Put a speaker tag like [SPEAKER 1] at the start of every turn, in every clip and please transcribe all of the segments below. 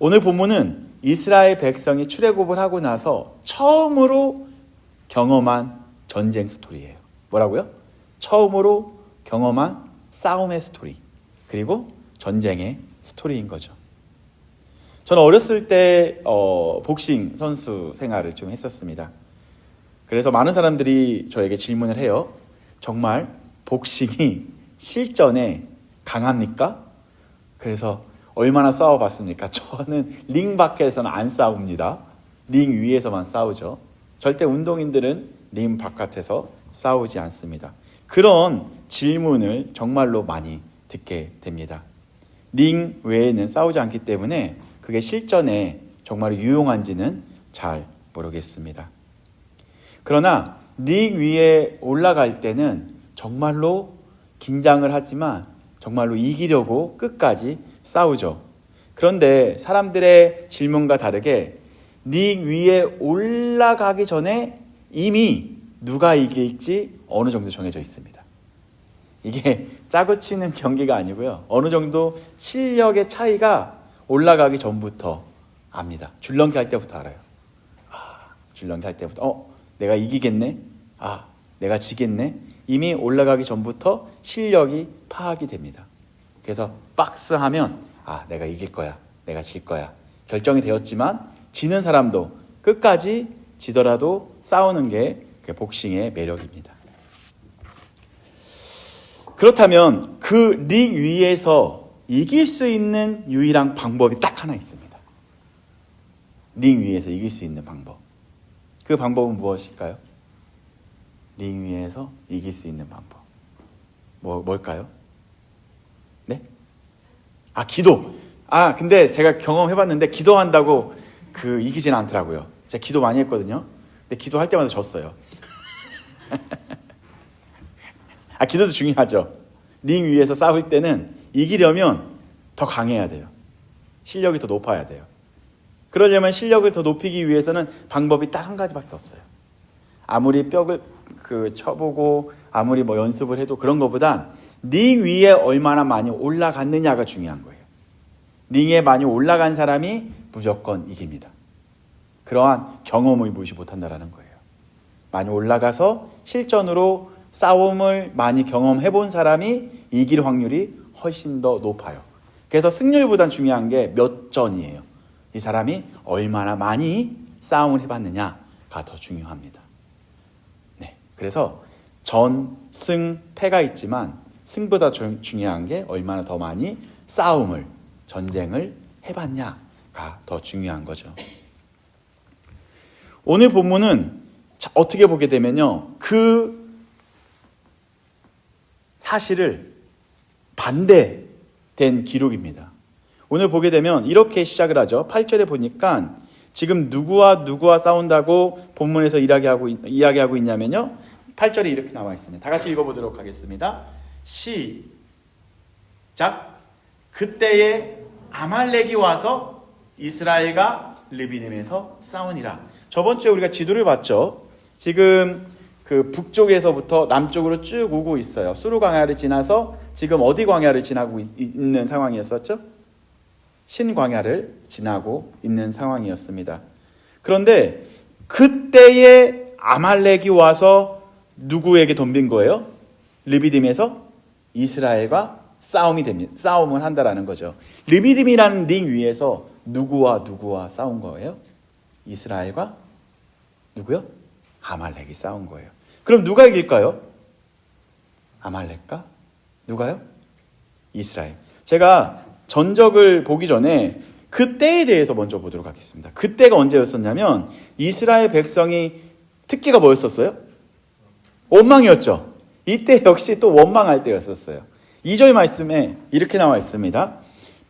[SPEAKER 1] 오늘 본문은 이스라엘 백성이 출애굽을 하고 나서 처음으로 경험한 전쟁 스토리예요. 뭐라고요? 처음으로 경험한 싸움의 스토리. 그리고 전쟁의 스토리인 거죠. 저는 어렸을 때 어, 복싱 선수 생활을 좀 했었습니다. 그래서 많은 사람들이 저에게 질문을 해요. 정말 복싱이 실전에 강합니까? 그래서 얼마나 싸워봤습니까? 저는 링 밖에서는 안 싸웁니다. 링 위에서만 싸우죠. 절대 운동인들은 링 바깥에서 싸우지 않습니다. 그런 질문을 정말로 많이 듣게 됩니다. 링 외에는 싸우지 않기 때문에 그게 실전에 정말 유용한지는 잘 모르겠습니다. 그러나 링 위에 올라갈 때는 정말로 긴장을 하지만 정말로 이기려고 끝까지 싸우죠. 그런데 사람들의 질문과 다르게 링 위에 올라가기 전에 이미 누가 이길지 어느 정도 정해져 있습니다. 이게 짜고 치는 경기가 아니고요. 어느 정도 실력의 차이가 올라가기 전부터 압니다. 줄넘기 할 때부터 알아요. 아, 줄넘기 할 때부터 어, 내가 이기겠네. 아, 내가 지겠네. 이미 올라가기 전부터 실력이 파악이 됩니다. 그래서 박스 하면 아, 내가 이길 거야. 내가 질 거야. 결정이 되었지만 지는 사람도 끝까지 지더라도 싸우는 게 복싱의 매력입니다. 그렇다면 그 링 위에서 이길 수 있는 유일한 방법이 딱 하나 있습니다. 링 위에서 이길 수 있는 방법. 그 방법은 무엇일까요? 링 위에서 이길 수 있는 방법. 뭐, 뭘까요? 네? 아, 기도. 아, 근데 제가 경험해봤는데 기도한다고 그 이기진 않더라고요. 제가 기도 많이 했거든요. 근데 기도할 때마다 졌어요. 아, 기도도 중요하죠. 링 위에서 싸울 때는 이기려면 더 강해야 돼요. 실력이 더 높아야 돼요. 그러려면 실력을 더 높이기 위해서는 방법이 딱 한 가지밖에 없어요. 아무리 벽을 그 쳐보고 아무리 뭐 연습을 해도 그런 것보단 링 위에 얼마나 많이 올라갔느냐가 중요한 거예요. 링에 많이 올라간 사람이 무조건 이깁니다. 그러한 경험을 무시 못한다라는 거예요. 많이 올라가서 실전으로 싸움을 많이 경험해 본 사람이 이길 확률이 훨씬 더 높아요. 그래서 승률보단 중요한 게 몇 전이에요. 이 사람이 얼마나 많이 싸움을 해봤느냐가 더 중요합니다. 네. 그래서 전, 승, 패가 있지만 승보다 주- 중요한 게 얼마나 더 많이 싸움을, 전쟁을 해봤냐가 더 중요한 거죠. 오늘 본문은 자, 어떻게 보게 되면요. 그 사실을 반대된 기록입니다. 오늘 보게 되면 이렇게 시작을 하죠. 8절에 보니까 지금 누구와 누구와 싸운다고 본문에서 이야기하고, 있- 이야기하고 있냐면요. 8절에 이렇게 나와 있습니다. 다 같이 읽어보도록 하겠습니다. 시작. 그때에 아말렉이 와서 이스라엘과 르비딤에서 싸우니라. 저번 주에 우리가 지도를 봤죠. 지금 그 북쪽에서부터 남쪽으로 쭉 오고 있어요. 수루 광야를 지나서 지금 어디 광야를 지나고 있- 있는 상황이었었죠? 신광야를 지나고 있는 상황이었습니다. 그런데 그때에 아말렉이 와서 누구에게 덤빈 거예요? 르비딤에서 이스라엘과 싸움이 됩니다. 싸움을 한다라는 거죠. 르비딤이라는 링 위에서 누구와 누구와 싸운 거예요? 이스라엘과 누구요? 아말렉이 싸운 거예요. 그럼 누가 이길까요? 아말렉과 누가요? 이스라엘. 제가 전적을 보기 전에 그때에 대해서 먼저 보도록 하겠습니다. 그때가 언제였었냐면 이스라엘 백성이 특기가 뭐였었어요? 원망이었죠. 이때 역시 또 원망할 때였었어요. 2절 말씀에 이렇게 나와 있습니다.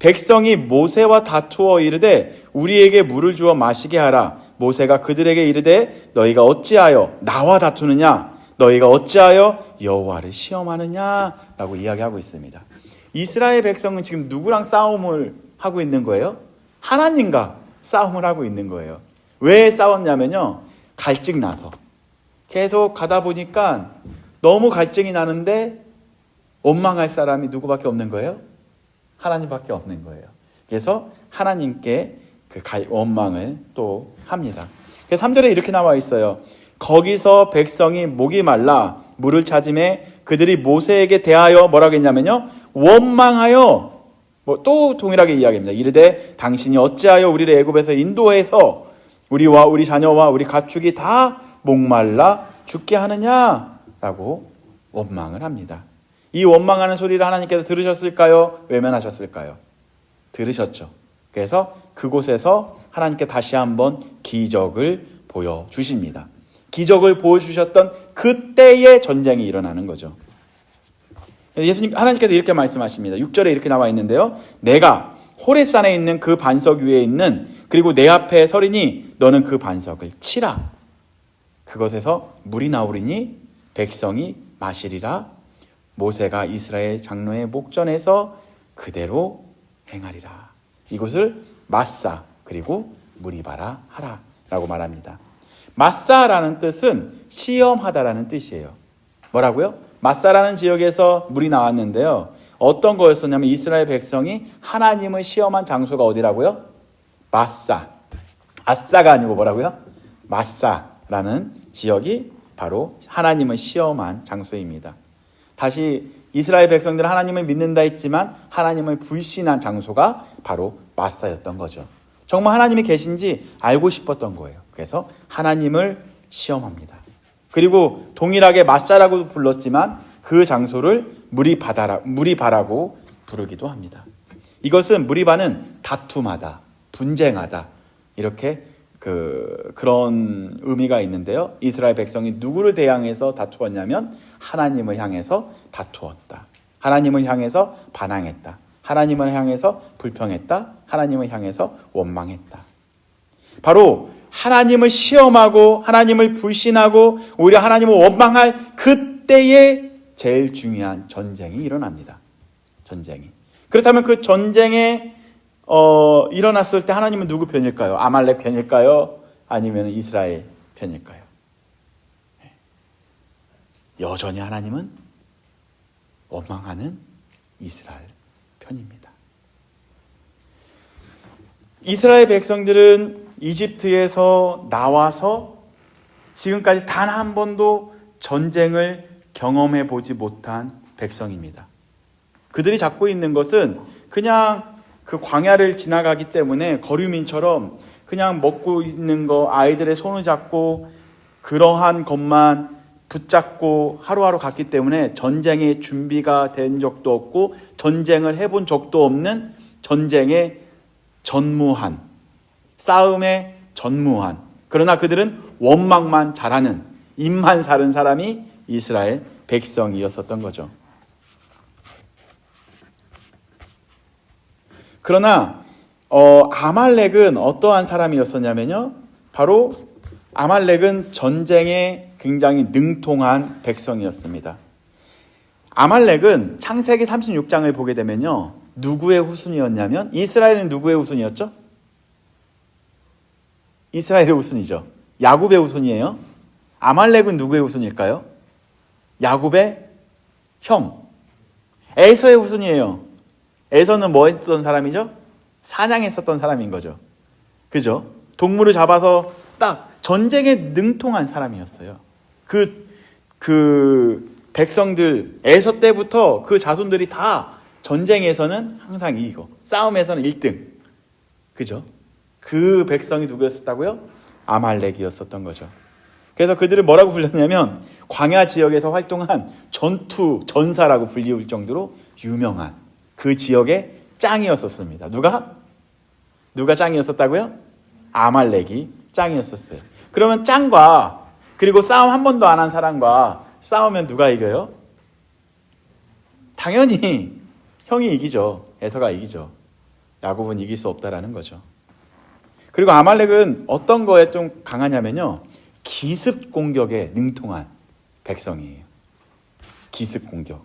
[SPEAKER 1] 백성이 모세와 다투어 이르되 우리에게 물을 주어 마시게 하라. 모세가 그들에게 이르되 너희가 어찌하여 나와 다투느냐? 너희가 어찌하여 여호와를 시험하느냐라고 이야기하고 있습니다. 이스라엘 백성은 지금 누구랑 싸움을 하고 있는 거예요? 하나님과 싸움을 하고 있는 거예요. 왜 싸웠냐면요. 갈증 나서. 계속 가다 보니까 너무 갈증이 나는데 원망할 사람이 누구밖에 없는 거예요? 하나님밖에 없는 거예요. 그래서 하나님께 그 갈- 원망을 또 합니다. 그래서 3절에 이렇게 나와 있어요. 거기서 백성이 목이 말라 물을 찾음에 그들이 모세에게 대하여 뭐라고 했냐면요. 원망하여 뭐 또 동일하게 이야기합니다. 이르되 당신이 어찌하여 우리를 애굽에서 인도해서 우리와 우리 자녀와 우리 가축이 다 목말라 죽게 하느냐라고 원망을 합니다. 이 원망하는 소리를 하나님께서 들으셨을까요? 외면하셨을까요? 들으셨죠. 그래서 그곳에서 하나님께 다시 한번 기적을 보여 주십니다. 기적을 보여주셨던 그때의 전쟁이 일어나는 거죠. 예수님 하나님께서 이렇게 말씀하십니다. 6절에 이렇게 나와 있는데요. 내가 호레산에 있는 그 반석 위에 있는 그리고 내 앞에 서리니 너는 그 반석을 치라. 그것에서 물이 나오리니 백성이 마시리라. 모세가 이스라엘 장로의 목전에서 그대로 행하리라. 이곳을 마사 그리고 무리바라 하라 라고 말합니다. 마사라는 뜻은 시험하다라는 뜻이에요. 뭐라고요? 마사라는 지역에서 물이 나왔는데요. 어떤 거였었냐면 이스라엘 백성이 하나님을 시험한 장소가 어디라고요? 마사. 아싸가 아니고 뭐라고요? 마사라는 지역이 바로 하나님을 시험한 장소입니다. 다시 이스라엘 백성들은 하나님을 믿는다 했지만 하나님을 불신한 장소가 바로 마사였던 거죠. 정말 하나님이 계신지 알고 싶었던 거예요. 그래서 하나님을 시험합니다. 그리고 동일하게 마사라고 불렀지만 그 장소를 무리바다라 무리바라고 부르기도 합니다. 이것은 무리바는 다툼하다, 분쟁하다 이렇게 그 그런 의미가 있는데요. 이스라엘 백성이 누구를 대항해서 다투었냐면 하나님을 향해서 다투었다. 하나님을 향해서 반항했다. 하나님을 향해서 불평했다. 하나님을 향해서 원망했다. 바로 하나님을 시험하고 하나님을 불신하고 오히려 하나님을 원망할 그때에 제일 중요한 전쟁이 일어납니다. 전쟁이. 그렇다면 그 전쟁에 어, 일어났을 때 하나님은 누구 편일까요? 아말렉 편일까요? 아니면 이스라엘 편일까요? 네. 여전히 하나님은 원망하는 이스라엘 편입니다. 이스라엘 백성들은 이집트에서 나와서 지금까지 단 한 번도 전쟁을 경험해 보지 못한 백성입니다. 그들이 잡고 있는 것은 그냥 그 광야를 지나가기 때문에 거류민처럼 그냥 먹고 있는 거 아이들의 손을 잡고 그러한 것만 붙잡고 하루하루 갔기 때문에 전쟁에 준비가 된 적도 없고 전쟁을 해본 적도 없는 전쟁에 전무한 싸움에 전무한 그러나 그들은 원망만 잘하는 입만 사른 사람이 이스라엘 백성이었었던 거죠. 그러나 어, 아말렉은 어떠한 사람이었었냐면요. 바로 아말렉은 전쟁에 굉장히 능통한 백성이었습니다. 아말렉은 창세기 36장을 보게 되면요. 누구의 후손이었냐면 이스라엘은 누구의 후손이었죠? 이스라엘의 후손이죠. 야곱의 후손이에요. 아말렉은 누구의 후손일까요? 야곱의 형. 에서의 후손이에요. 에서는 뭐 했던 사람이죠? 사냥했었던 사람인 거죠. 그죠? 동물을 잡아서 딱 전쟁에 능통한 사람이었어요. 그, 그 백성들, 에서 때부터 그 자손들이 다 전쟁에서는 항상 이기고, 싸움에서는 1등. 그죠? 그 백성이 누구였었다고요? 아말렉이었었던 거죠. 그래서 그들을 뭐라고 불렸냐면 광야 지역에서 활동한 전투 전사라고 불리울 정도로 유명한 그 지역의 짱이었었습니다. 누가? 누가 짱이었었다고요? 아말렉이 짱이었었어요. 그러면 짱과 그리고 싸움 한 번도 안 한 사람과 싸우면 누가 이겨요? 당연히 형이 이기죠. 에서가 이기죠. 야곱은 이길 수 없다라는 거죠. 그리고 아말렉은 어떤 거에 좀 강하냐면요. 기습 공격에 능통한 백성이에요. 기습 공격.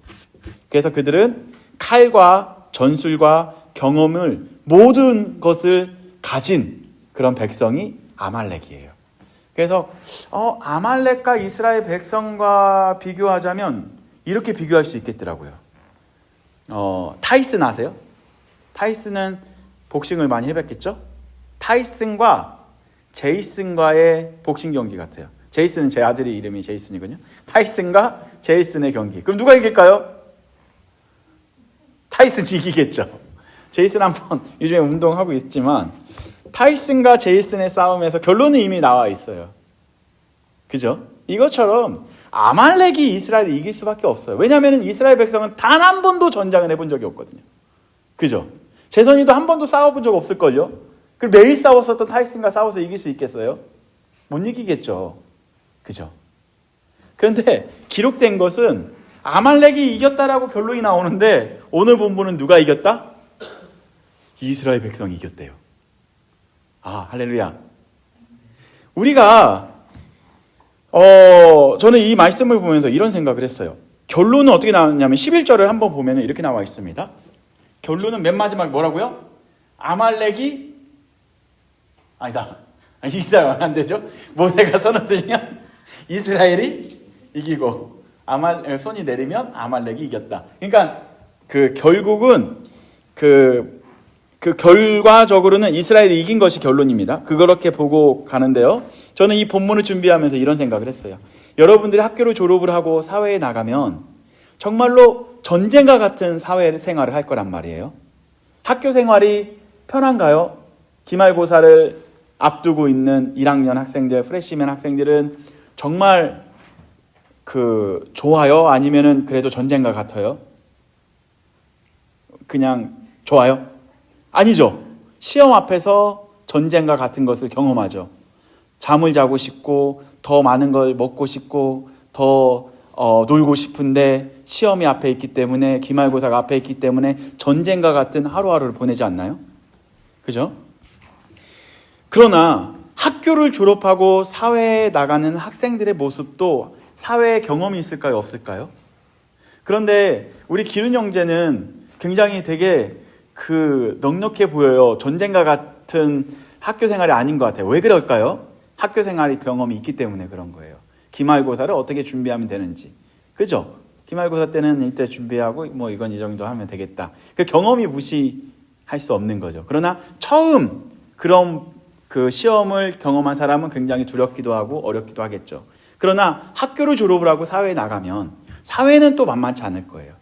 [SPEAKER 1] 그래서 그들은 칼과 전술과 경험을 모든 것을 가진 그런 백성이 아말렉이에요. 그래서 어, 아말렉과 이스라엘 백성과 비교하자면 이렇게 비교할 수 있겠더라고요. 어, 타이슨 아세요? 타이슨은 복싱을 많이 해봤겠죠? 타이슨과 제이슨과의 복싱 경기 같아요. 제이슨은 제 아들의 이름이 제이슨이거든요. 타이슨과 제이슨의 경기. 그럼 누가 이길까요? 타이슨이 이기겠죠. 제이슨 한번 요즘에 운동하고 있지만 타이슨과 제이슨의 싸움에서 결론은 이미 나와 있어요. 그죠? 이것처럼 아말렉이 이스라엘을 이길 수밖에 없어요. 왜냐하면 이스라엘 백성은 단 한 번도 전장을 해본 적이 없거든요. 그죠? 재선이도 한 번도 싸워본 적 없을걸요? 그리고 매일 싸웠었던 타이슨과 싸워서 이길 수 있겠어요? 못 이기겠죠. 그죠? 그런데 기록된 것은 아말렉이 이겼다라고 결론이 나오는데 오늘 본문은 누가 이겼다? 이스라엘 백성이 이겼대요. 아, 할렐루야. 우리가 어, 저는 이 말씀을 보면서 이런 생각을 했어요. 결론은 어떻게 나왔냐면 11절을 한번 보면 이렇게 나와 있습니다. 결론은 맨 마지막 뭐라고요? 아말렉이 아니다. 이스라엘 안 되죠? 모세가 선을 들면 이스라엘이 이기고 아말 손이 내리면 아말렉이 이겼다. 그러니까 그 결국은 그, 그 결과적으로는 이스라엘이 이긴 것이 결론입니다. 그렇게 보고 가는데요. 저는 이 본문을 준비하면서 이런 생각을 했어요. 여러분들이 학교를 졸업을 하고 사회에 나가면 정말로 전쟁과 같은 사회 생활을 할 거란 말이에요. 학교 생활이 편한가요? 기말고사를 앞두고 있는 1학년 학생들, 프레시맨 학생들은 정말 그 좋아요? 아니면은 그래도 전쟁과 같아요? 그냥 좋아요? 아니죠. 시험 앞에서 전쟁과 같은 것을 경험하죠. 잠을 자고 싶고 더 많은 걸 먹고 싶고 더 어, 놀고 싶은데 시험이 앞에 있기 때문에 기말고사가 앞에 있기 때문에 전쟁과 같은 하루하루를 보내지 않나요? 그죠? 그러나 학교를 졸업하고 사회에 나가는 학생들의 모습도 사회의 경험이 있을까요? 없을까요? 그런데 우리 기른 형제는 굉장히 되게 그 넉넉해 보여요. 전쟁과 같은 학교 생활이 아닌 것 같아요. 왜 그럴까요? 학교 생활이 경험이 있기 때문에 그런 거예요. 기말고사를 어떻게 준비하면 되는지. 그죠? 기말고사 때는 이때 준비하고 뭐 이건 이 정도 하면 되겠다. 그 경험이 무시할 수 없는 거죠. 그러나 처음 그런 그 시험을 경험한 사람은 굉장히 두렵기도 하고 어렵기도 하겠죠. 그러나 학교를 졸업을 하고 사회에 나가면 사회는 또 만만치 않을 거예요.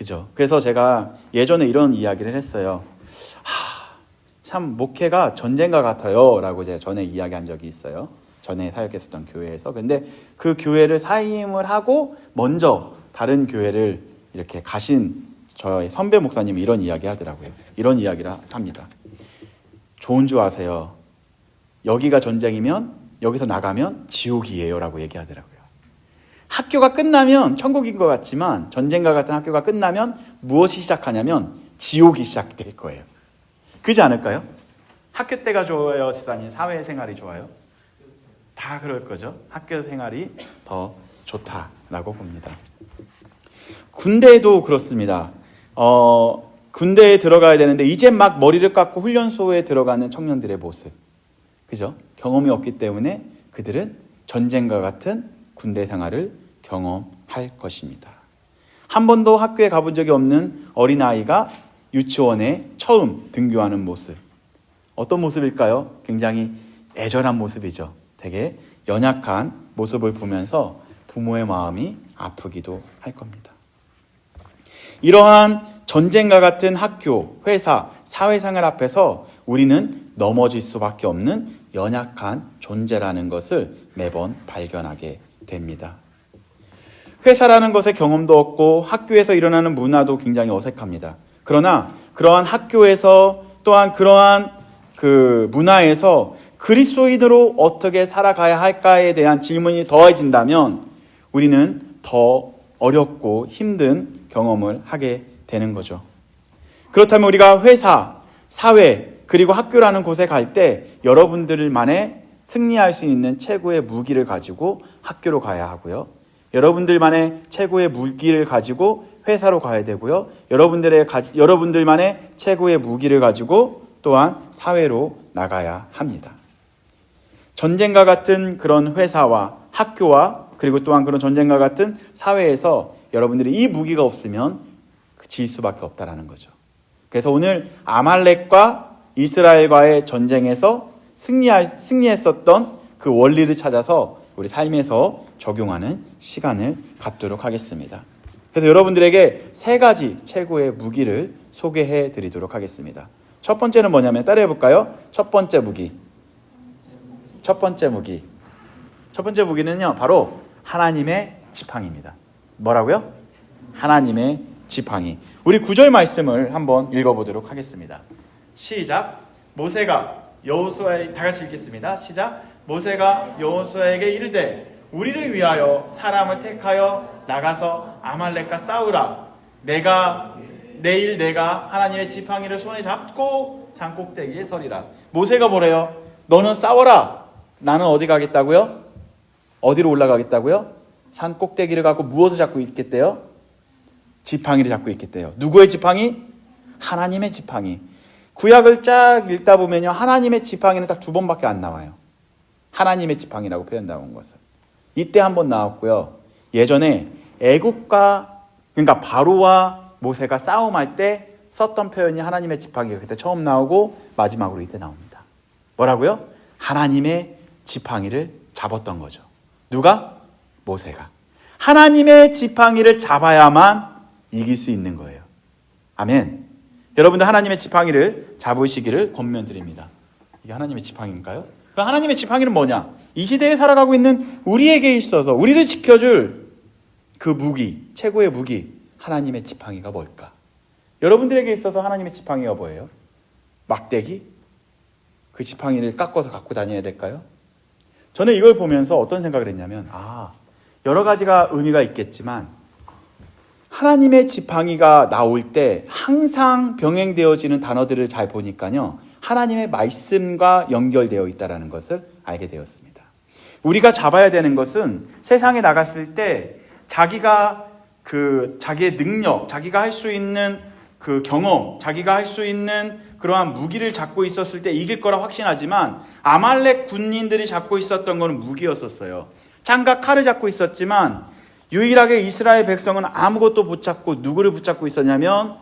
[SPEAKER 1] 그죠? 그래서 제가 예전에 이런 이야기를 했어요. 하, 참 목회가 전쟁과 같아요. 라고 제가 전에 이야기한 적이 있어요. 전에 사역했었던 교회에서. 근데 그 교회를 사임을 하고 먼저 다른 교회를 이렇게 가신 저의 선배 목사님이 이런 이야기 하더라고요. 이런 이야기를 합니다. 좋은 줄 아세요. 여기가 전쟁이면 여기서 나가면 지옥이에요. 라고 얘기하더라고요. 학교가 끝나면 천국인 것 같지만 전쟁과 같은 학교가 끝나면 무엇이 시작하냐면 지옥이 시작될 거예요. 그지 않을까요? 학교 때가 좋아요, 지사님? 사회생활이 좋아요? 다 그럴 거죠. 학교 생활이 더 좋다라고 봅니다. 군대도 그렇습니다. 어, 군대에 들어가야 되는데 이제 막 머리를 깎고 훈련소에 들어가는 청년들의 모습. 그죠? 경험이 없기 때문에 그들은 전쟁과 같은 군대 생활을 경험할 것입니다. 한 번도 학교에 가본 적이 없는 어린아이가 유치원에 처음 등교하는 모습. 어떤 모습일까요? 굉장히 애절한 모습이죠. 되게 연약한 모습을 보면서 부모의 마음이 아프기도 할 겁니다. 이러한 전쟁과 같은 학교, 회사, 사회생활 앞에서 우리는 넘어질 수밖에 없는 연약한 존재라는 것을 매번 발견하게 됩니다. 회사라는 것에 경험도 없고 학교에서 일어나는 문화도 굉장히 어색합니다. 그러나 그러한 학교에서 또한 그러한 그 문화에서 그리스도인으로 어떻게 살아가야 할까에 대한 질문이 더해진다면 우리는 더 어렵고 힘든 경험을 하게 되는 거죠. 그렇다면 우리가 회사, 사회, 그리고 학교라는 곳에 갈 때 여러분들만의 승리할 수 있는 최고의 무기를 가지고 학교로 가야 하고요. 여러분들만의 최고의 무기를 가지고 회사로 가야 되고요. 여러분들의 가지, 여러분들만의 최고의 무기를 가지고 또한 사회로 나가야 합니다. 전쟁과 같은 그런 회사와 학교와 그리고 또한 그런 전쟁과 같은 사회에서 여러분들이 이 무기가 없으면 질 수밖에 없다라는 거죠. 그래서 오늘 아말렉과 이스라엘과의 전쟁에서 승리하, 승리했었던 그 원리를 찾아서 우리 삶에서 적용하는 시간을 갖도록 하겠습니다. 그래서 여러분들에게 세 가지 최고의 무기를 소개해 드리도록 하겠습니다. 첫 번째는 뭐냐면 따라해 볼까요? 첫 번째 무기. 첫 번째 무기. 첫 번째 무기는요, 바로 하나님의 지팡이입니다. 뭐라고요? 하나님의 지팡이. 우리 구절 말씀을 한번 읽어보도록 하겠습니다. 시작. 모세가 여호수아에 다 같이 읽겠습니다. 시작. 모세가 여호수아에게 이르되 우리를 위하여 사람을 택하여 나가서 아말렉과 싸우라. 내가 내일 내가 하나님의 지팡이를 손에 잡고 산 꼭대기에 서리라. 모세가 뭐래요? 너는 싸워라. 나는 어디 가겠다고요? 어디로 올라가겠다고요? 산 꼭대기를 갖고 무엇을 잡고 있겠대요? 지팡이를 잡고 있겠대요. 누구의 지팡이? 하나님의 지팡이. 구약을 쫙 읽다 보면요. 하나님의 지팡이는 딱 두 번밖에 안 나와요. 하나님의 지팡이라고 표현 나온 것은. 이때 한번 나왔고요. 예전에 애국과 그러니까 바로와 모세가 싸움할 때 썼던 표현이 하나님의 지팡이가 그때 처음 나오고 마지막으로 이때 나옵니다. 뭐라고요? 하나님의 지팡이를 잡았던 거죠. 누가? 모세가. 하나님의 지팡이를 잡아야만 이길 수 있는 거예요. 아멘. 여러분들 하나님의 지팡이를 잡으시기를 권면드립니다. 이게 하나님의 지팡이인가요? 그 하나님의 지팡이는 뭐냐? 이 시대에 살아가고 있는 우리에게 있어서 우리를 지켜줄 그 무기, 최고의 무기, 하나님의 지팡이가 뭘까? 여러분들에게 있어서 하나님의 지팡이가 뭐예요? 막대기? 그 지팡이를 깎아서 갖고 다녀야 될까요? 저는 이걸 보면서 어떤 생각을 했냐면, 아, 여러 가지가 의미가 있겠지만, 하나님의 지팡이가 나올 때 항상 병행되어지는 단어들을 잘 보니까요, 하나님의 말씀과 연결되어 있다는 것을 알게 되었습니다. 우리가 잡아야 되는 것은 세상에 나갔을 때 자기가 그 자기의 능력, 자기가 할 수 있는 그 경험, 자기가 할 수 있는 그러한 무기를 잡고 있었을 때 이길 거라 확신하지만 아말렉 군인들이 잡고 있었던 것은 무기였었어요. 장과 칼을 잡고 있었지만 유일하게 이스라엘 백성은 아무것도 못 잡고 누구를 붙잡고 있었냐면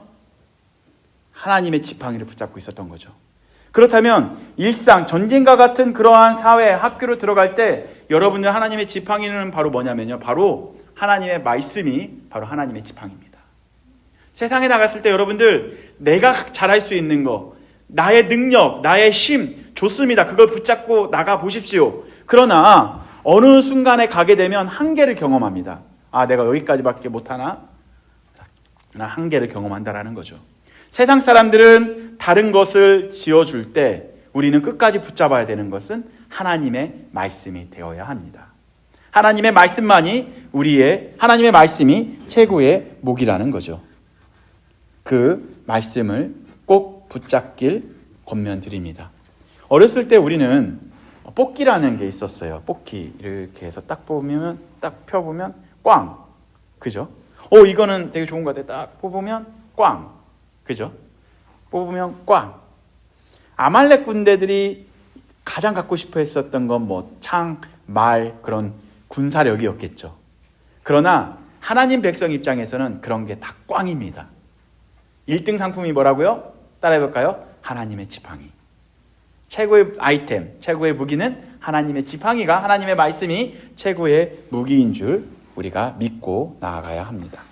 [SPEAKER 1] 하나님의 지팡이를 붙잡고 있었던 거죠. 그렇다면 일상 전쟁과 같은 그러한 사회 학교로 들어갈 때 여러분들 하나님의 지팡이는 바로 뭐냐면요. 바로 하나님의 말씀이 바로 하나님의 지팡이입니다. 세상에 나갔을 때 여러분들 내가 잘할 수 있는 거, 나의 능력, 나의 힘 좋습니다. 그걸 붙잡고 나가 보십시오. 그러나 어느 순간에 가게 되면 한계를 경험합니다. 아, 내가 여기까지밖에 못하나? 나 한계를 경험한다라는 거죠. 세상 사람들은 다른 것을 지어줄 때 우리는 끝까지 붙잡아야 되는 것은 하나님의 말씀이 되어야 합니다. 하나님의 말씀만이 우리의 하나님의 말씀이 최고의 목이라는 거죠. 그 말씀을 꼭 붙잡길 권면드립니다. 어렸을 때 우리는 뽑기라는 게 있었어요. 뽑기 이렇게 해서 딱 뽑으면 딱 펴보면 꽝, 그죠? 어 이거는 되게 좋은 것 같아. 딱 뽑으면 꽝, 그죠? 뽑으면 꽝. 아말렉 군대들이 가장 갖고 싶어 했었던 건 뭐 창, 말 그런 군사력이었겠죠. 그러나 하나님 백성 입장에서는 그런 게 다 꽝입니다. 1등 상품이 뭐라고요? 따라해 볼까요? 하나님의 지팡이. 최고의 아이템, 최고의 무기는 하나님의 지팡이가 하나님의 말씀이 최고의 무기인 줄 우리가 믿고 나아가야 합니다.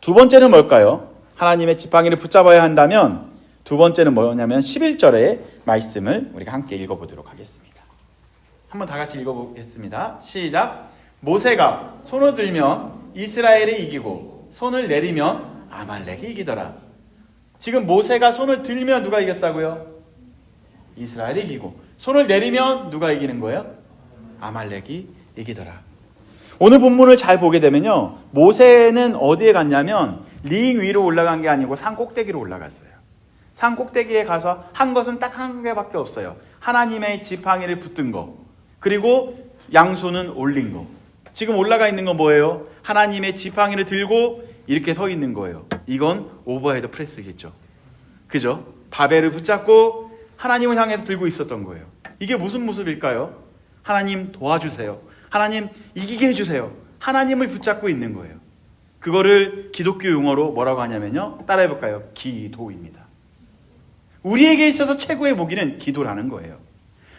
[SPEAKER 1] 두 번째는 뭘까요? 하나님의 지팡이를 붙잡아야 한다면 두 번째는 뭐냐면 11절의 말씀을 우리가 함께 읽어보도록 하겠습니다. 한번 다 같이 읽어보겠습니다. 시작. 모세가 손을 들면 이스라엘이 이기고 손을 내리면 아말렉이 이기더라. 지금 모세가 손을 들면 누가 이겼다고요? 이스라엘이 이기고 손을 내리면 누가 이기는 거예요? 아말렉이 이기더라. 오늘 본문을 잘 보게 되면요. 모세는 어디에 갔냐면 링 위로 올라간 게 아니고 산 꼭대기로 올라갔어요. 산 꼭대기에 가서 한 것은 딱 한 개밖에 없어요. 하나님의 지팡이를 붙든 거. 그리고 양손은 올린 거. 지금 올라가 있는 건 뭐예요? 하나님의 지팡이를 들고 이렇게 서 있는 거예요. 이건 오버헤드 프레스겠죠. 그죠? 바벨을 붙잡고 하나님을 향해서 들고 있었던 거예요. 이게 무슨 모습일까요? 하나님 도와주세요. 하나님 이기게 해주세요. 하나님을 붙잡고 있는 거예요. 그거를 기독교 용어로 뭐라고 하냐면요. 따라해 볼까요? 기도입니다. 우리에게 있어서 최고의 무기는 기도라는 거예요.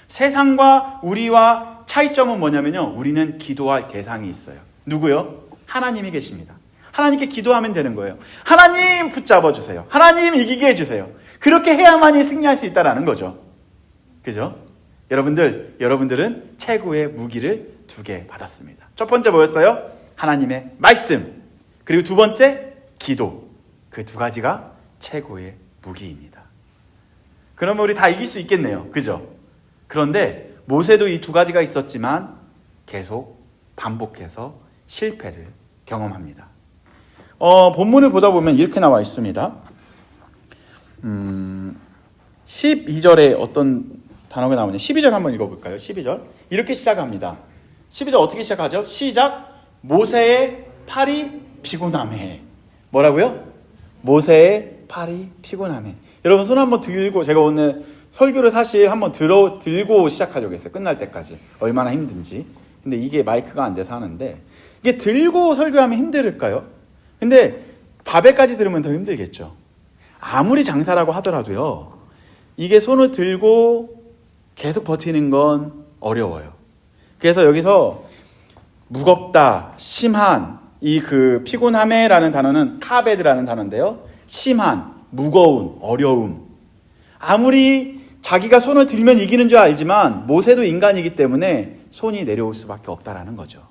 [SPEAKER 1] 세상과 우리와 차이점은 뭐냐면요. 우리는 기도할 대상이 있어요. 누구요? 하나님이 계십니다. 하나님께 기도하면 되는 거예요. 하나님 붙잡아 주세요. 하나님 이기게 해 주세요. 그렇게 해야만이 승리할 수 있다라는 거죠. 그죠? 여러분들, 여러분들은 최고의 무기를 두 개 받았습니다. 첫 번째 뭐였어요? 하나님의 말씀. 그리고 두 번째, 기도. 그 두 가지가 최고의 무기입니다. 그러면 우리 다 이길 수 있겠네요. 그죠? 그런데 모세도 이 두 가지가 있었지만 계속 반복해서 실패를 경험합니다. 어, 본문을 보다 보면 이렇게 나와 있습니다. 음, 12절에 어떤 단어가 나오냐. 12절 한번 읽어볼까요? 12절. 이렇게 시작합니다. 12절 어떻게 시작하죠? 시작. 모세의 팔이 피곤함에. 뭐라고요? 모세의 팔이 피곤함에. 여러분 손 한번 들고 제가 오늘 설교를 사실 한번 들어 들고 시작하려고 했어요. 끝날 때까지. 얼마나 힘든지. 근데 이게 마이크가 안 돼서 하는데 이게 들고 설교하면 힘들을까요? 근데 바벨까지 들으면 더 힘들겠죠. 아무리 장사라고 하더라도요. 이게 손을 들고 계속 버티는 건 어려워요. 그래서 여기서 무겁다, 심한 이 그 피곤함에라는 단어는 카베드라는 단어인데요. 심한, 무거운, 어려움. 아무리 자기가 손을 들면 이기는 줄 알지만 모세도 인간이기 때문에 손이 내려올 수밖에 없다라는 거죠.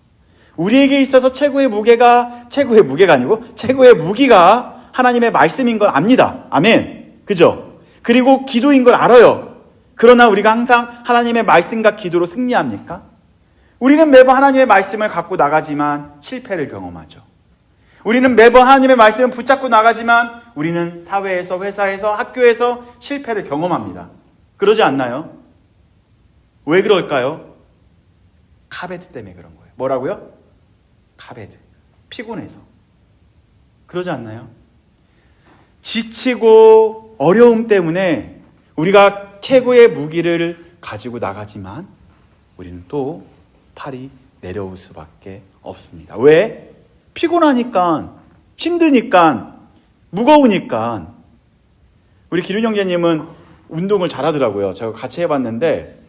[SPEAKER 1] 우리에게 있어서 최고의 무게가 최고의 무게가 아니고 최고의 무기가 하나님의 말씀인 걸 압니다. 아멘. 그죠? 그리고 기도인 걸 알아요. 그러나 우리가 항상 하나님의 말씀과 기도로 승리합니까? 우리는 매번 하나님의 말씀을 갖고 나가지만 실패를 경험하죠. 우리는 매번 하나님의 말씀을 붙잡고 나가지만 우리는 사회에서, 회사에서, 학교에서 실패를 경험합니다. 그러지 않나요? 왜 그럴까요? 카베드 때문에 그런 거예요. 뭐라고요? 카베드. 피곤해서. 그러지 않나요? 지치고 어려움 때문에 우리가 최고의 무기를 가지고 나가지만 우리는 또 팔이 내려올 수밖에 없습니다. 왜? 피곤하니까, 힘드니까, 무거우니까. 우리 기륜 형제님은 운동을 잘하더라고요. 제가 같이 해봤는데,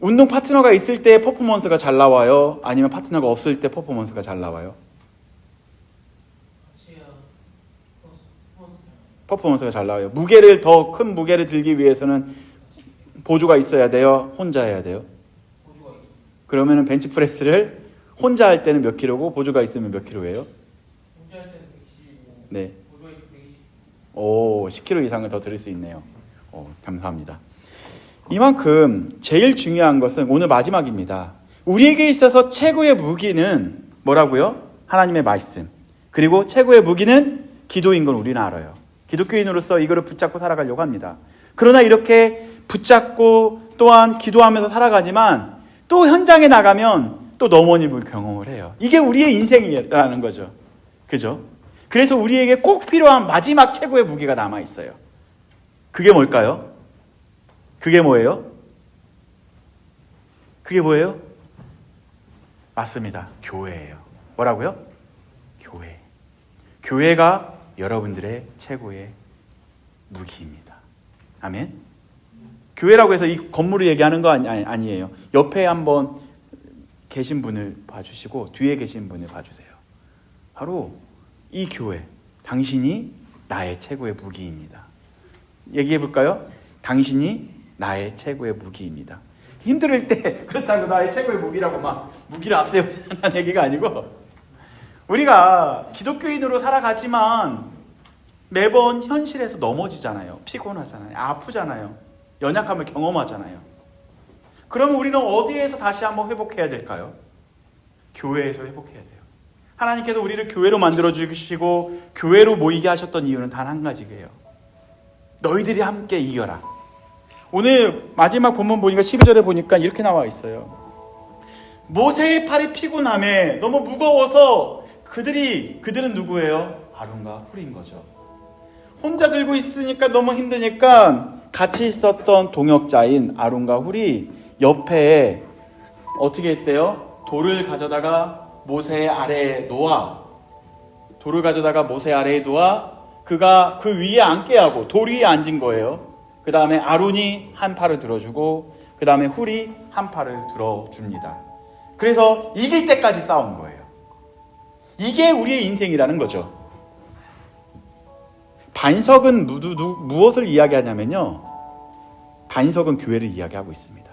[SPEAKER 1] 운동 파트너가 있을 때 퍼포먼스가 잘 나와요? 아니면 파트너가 없을 때 퍼포먼스가 잘 나와요? 퍼포먼스가 잘 나와요. 무게를 더 큰 무게를 들기 위해서는 보조가 있어야 돼요. 혼자 해야 돼요. 그러면은 벤치프레스를 혼자 할 때는 몇 킬로고 보조가 있으면 몇 킬로예요? 네. 오, 10킬로 이상을 더 들을 수 있네요. 오, 감사합니다. 이만큼 제일 중요한 것은 오늘 마지막입니다. 우리에게 있어서 최고의 무기는 뭐라고요? 하나님의 말씀. 그리고 최고의 무기는 기도인 걸 우리는 알아요. 기독교인으로서 이거를 붙잡고 살아가려고 합니다. 그러나 이렇게 붙잡고 또한 기도하면서 살아가지만 또 현장에 나가면 또 넘어짐을 경험을 해요. 이게 우리의 인생이라는 거죠. 그죠? 그래서 우리에게 꼭 필요한 마지막 최고의 무기가 남아 있어요. 그게 뭘까요? 그게 뭐예요? 그게 뭐예요? 맞습니다. 교회예요. 뭐라고요? 교회. 교회가 여러분들의 최고의 무기입니다. 아멘. 교회라고 해서 이 건물을 얘기하는 거 아니, 아니 에요. 옆에 한번 계신 분을 봐주시고 뒤에 계신 분을 봐주세요. 바로 이 교회, 당신이 나의 최고의 무기입니다. 얘기해 볼까요? 당신이 나의 최고의 무기입니다. 힘들 때 그렇다고 나의 최고의 무기라고 막 무기를 앞세우자는 얘기가 아니고 우리가 기독교인으로 살아가지만 매번 현실에서 넘어지잖아요. 피곤하잖아요. 아프잖아요. 연약함을 경험하잖아요. 그러면 우리는 어디에서 다시 한번 회복해야 될까요? 교회에서 회복해야 돼요. 하나님께서 우리를 교회로 만들어 주시고 교회로 모이게 하셨던 이유는 단 한 가지예요. 너희들이 함께 이겨라. 오늘 마지막 본문 보니까 12절에 보니까 이렇게 나와 있어요. 모세의 팔이 피곤함에 너무 무거워서 그들이 그들은 누구예요? 아론과 훌인 거죠. 혼자 들고 있으니까 너무 힘드니까 같이 있었던 동역자인 아론과 훌이 옆에 어떻게 했대요? 돌을 가져다가 모세의 아래에 놓아 돌을 가져다가 모세 아래에 두어 그가 그 위에 앉게 하고 돌 위에 앉은 거예요. 그 다음에 아론이 한 팔을 들어주고 그 다음에 훌이 한 팔을 들어줍니다. 그래서 이길 때까지 싸운 거예요. 이게 우리의 인생이라는 거죠. 반석은 무, 누, 무엇을 이야기하냐면요. 반석은 교회를 이야기하고 있습니다.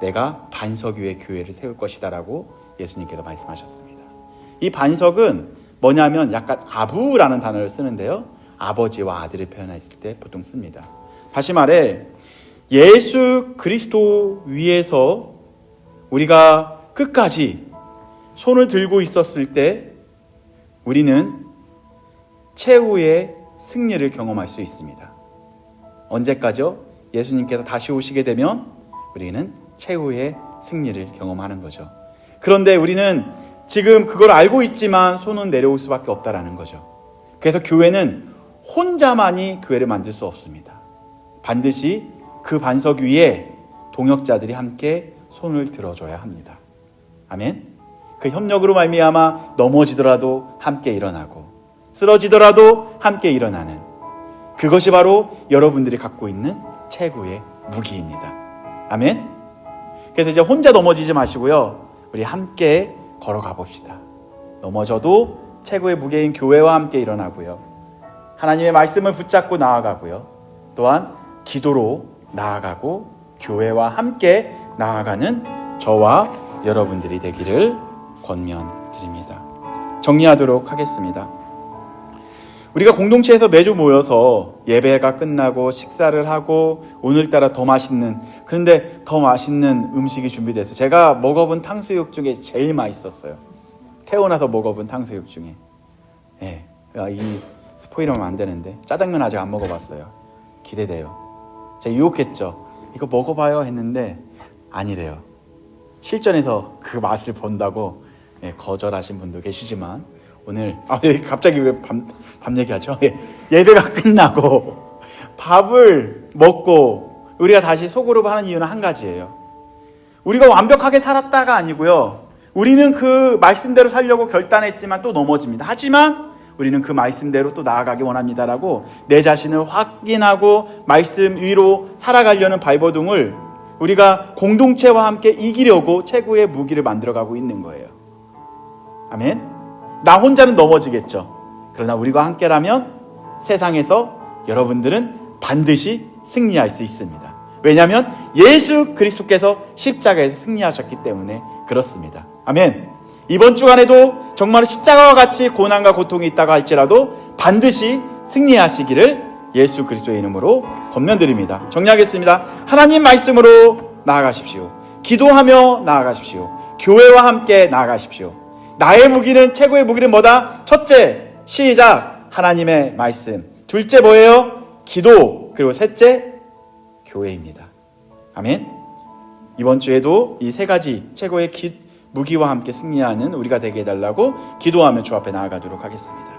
[SPEAKER 1] 내가 반석 위에 교회를 세울 것이다라고 예수님께서 말씀하셨습니다. 이 반석은 뭐냐면 약간 아부라는 단어를 쓰는데요. 아버지와 아들을 표현했을 때 보통 씁니다. 다시 말해 예수 그리스도 위에서 우리가 끝까지 손을 들고 있었을 때 우리는 최후의 승리를 경험할 수 있습니다. 언제까지요? 예수님께서 다시 오시게 되면 우리는 최후의 승리를 경험하는 거죠. 그런데 우리는 지금 그걸 알고 있지만 손은 내려올 수밖에 없다라는 거죠. 그래서 교회는 혼자만이 교회를 만들 수 없습니다. 반드시 그 반석 위에 동역자들이 함께 손을 들어줘야 합니다. 아멘. 그 협력으로 말미암아 넘어지더라도 함께 일어나고 쓰러지더라도 함께 일어나는 그것이 바로 여러분들이 갖고 있는 최고의 무기입니다. 아멘. 그래서 이제 혼자 넘어지지 마시고요. 우리 함께 걸어가 봅시다. 넘어져도 최고의 무게인 교회와 함께 일어나고요. 하나님의 말씀을 붙잡고 나아가고요. 또한 기도로 나아가고 교회와 함께 나아가는 저와 여러분들이 되기를 권면드립니다. 정리하도록 하겠습니다. 우리가 공동체에서 매주 모여서 예배가 끝나고 식사를 하고 오늘따라 더 맛있는 그런데 더 맛있는 음식이 준비돼서 제가 먹어본 탕수육 중에 제일 맛있었어요. 태어나서 먹어본 탕수육 중에 예, 아, 이 스포일러면 안 되는데 짜장면 아직 안 먹어봤어요. 기대돼요. 제가 유혹했죠. 이거 먹어봐요 했는데 아니래요. 실전에서 그 맛을 본다고 예, 거절하신 분도 계시지만 오늘 아 예, 갑자기 왜밤 밤 얘기하죠? 예, 예배가 끝나고 밥을 먹고 우리가 다시 소그룹 하는 이유는 한 가지예요. 우리가 완벽하게 살았다가 아니고요. 우리는 그 말씀대로 살려고 결단했지만 또 넘어집니다. 하지만 우리는 그 말씀대로 또 나아가기 원합니다라고 내 자신을 확인하고 말씀 위로 살아가려는 발버둥을 우리가 공동체와 함께 이기려고 최고의 무기를 만들어가고 있는 거예요. 아멘. 나 혼자는 넘어지겠죠. 그러나 우리가 함께라면 세상에서 여러분들은 반드시 승리할 수 있습니다. 왜냐하면 예수 그리스도께서 십자가에서 승리하셨기 때문에 그렇습니다. 아멘. 이번 주간에도 정말 십자가와 같이 고난과 고통이 있다가 할지라도 반드시 승리하시기를 예수 그리스도의 이름으로 권면드립니다. 정리하겠습니다. 하나님 말씀으로 나아가십시오. 기도하며 나아가십시오. 교회와 함께 나아가십시오. 나의 무기는 최고의 무기는 뭐다? 첫째, 시작. 하나님의 말씀. 둘째 뭐예요? 기도. 그리고 셋째, 교회입니다. 아멘. 이번 주에도 이 세 가지 최고의 기, 무기와 함께 승리하는 우리가 되게 해달라고 기도하며 주 앞에 나아가도록 하겠습니다.